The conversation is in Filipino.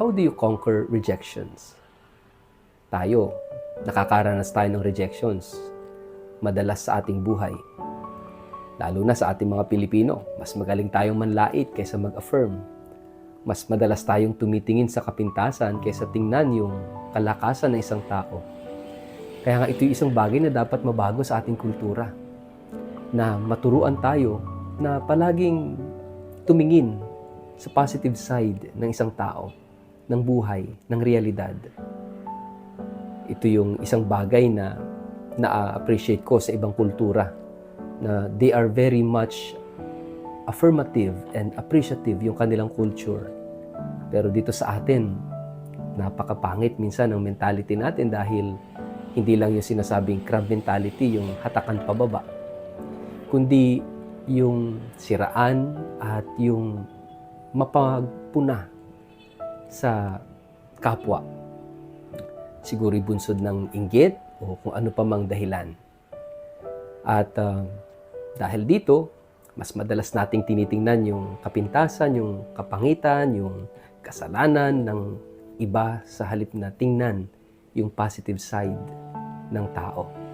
how do you conquer rejections? Tayo, nakakaranas tayo ng rejections madalas sa ating buhay. Lalo na sa ating mga Pilipino, mas magaling tayong manlait kaysa mag-affirm. Mas madalas tayong tumitingin sa kapintasan kaysa tingnan yung kalakasan ng isang tao. Kaya nga ito yung isang bagay na dapat mabago sa ating kultura. Na maturuan tayo na palaging tumingin sa positive side ng isang tao, ng buhay, ng realidad. Ito yung isang bagay na na-appreciate ko sa ibang kultura na they are very much affirmative and appreciative yung kanilang culture. Pero dito sa atin, napakapangit minsan ang mentality natin dahil hindi lang yung sinasabing crab mentality, yung hatakan pababa, kundi yung siraan at yung mapagpuna sa kapwa. Siguro bunsod ng inggit o kung ano pa mang dahilan. At ah, dahil dito, mas madalas nating tinitingnan yung kapintasan, yung kapangitan, yung kasalanan ng iba sa halip na tingnan yung positive side ng tao.